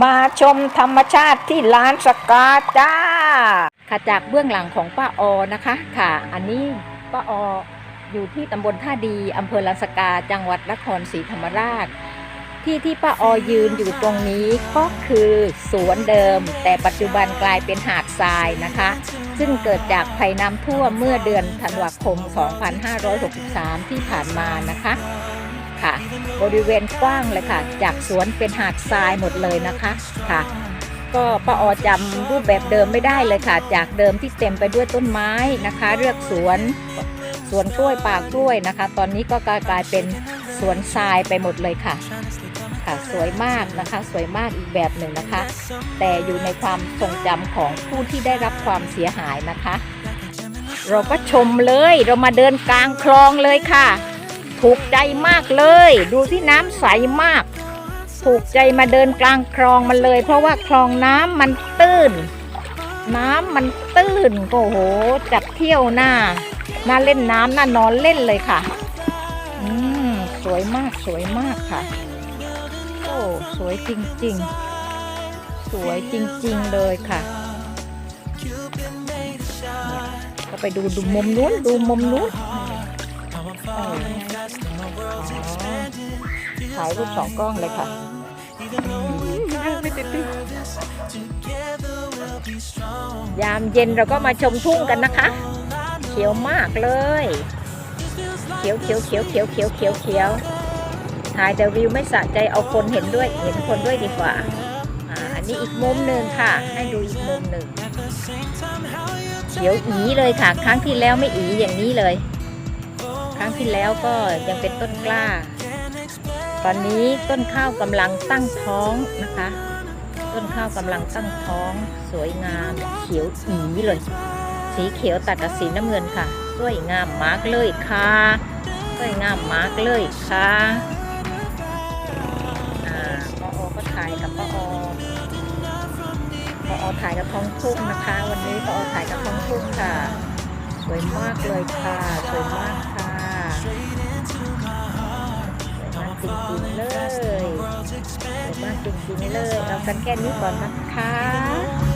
มาชมธรรมชาติที่ลานสกาจ้า ค่ะจากเบื้องหลังของป้าออนะคะค่ะ อันนี้ป้าอออยู่ที่ตำบลท่าดีอำเภอลานสกาจังหวัดนครศรีธรรมราช ที่ที่ป้าออยืนอยู่ตรงนี้ก็คือสวนเดิม แต่ปัจจุบันกลายเป็นหาดทรายนะคะ ซึ่งเกิดจากภัยน้ำท่วมเมื่อเดือนธันวาคม 2563 ที่ผ่านมานะคะ ค่ะ บริเวณกว้างเลยค่ะ จากสวนเป็นหาดทรายหมดเลยนะคะค่ะ ก็ป้าออจำรูปแบบเดิมไม่ได้เลยค่ะ จากเดิมที่เต็มไปด้วยต้นไม้นะคะ เลือกสวนสวนกล้วยป่ากล้วยนะคะ ตอนนี้ก็กลายเป็นสวนทรายไปหมดเลยค่ะค่ะสวยมากนะคะ สวยมากอีกแบบหนึ่งนะคะ แต่อยู่ในความทรงจำของผู้ที่ได้รับความเสียหายนะคะ เราก็ชมเลยเรามาเดินกลางคลองเลยค่ะ ถูกใจมากเลย ดูที่น้ำใสมาก ถูกใจมาเดินกลางคลองมันเลย เพราะว่าคลองน้ำมันตื้น น้ำมันตื้นโอ้โหจับเที่ยวหน้าน่าเล่นน้ำน่านอนเล่นเลยค่ะ อืมสวยมากสวยมากค่ะ โอ้สวยจริง ๆ สวยจริง ๆ เลยค่ะก็ไปดูดูมุมนู้นดูมุมนู้น ถ่ายรูปสองกล้องเลยค่ะยามเย็นเราก็มาชมทุ่งกันนะคะ เขียวมากเลย เขียวเขียวเขียวเขียวเขียวเขียวเขียวถ่ายแต่วิวไม่สะใจเอาคนเห็นด้วยเห็นคนด้วยดีกว่าอ่าอันนี้อีกมุมหนึ่งค่ะ ให้ดูอีกมุมหนึ่งเขียวอีเลยค่ะ ครั้งที่แล้วไม่อีอย่างนี้เลยค รั้งที่แล้วก็ยังเป็นต้นกล้า ตอนนี้ต้นข้าวกำลังตั้งท้องนะคะ ต้นข้าวกำลังตั้งท้อง สวยงามเขียวอีเลย สีเขียวตัดกับสีน้ำเงินค่ะ สวยงามมากเลยค่ะ สวยงามมากเลยค่ะอ่าปออก็ถ่ายกับปออปออถ่ายกับท้องทุ่งนะคะ วันนี้ปออถ่ายกับท้องทุ่งค่ะ สวยมากเลยค่ะ สวยมาก มากจริงๆเลยเรากันแค่นี้ก่อนนะคะ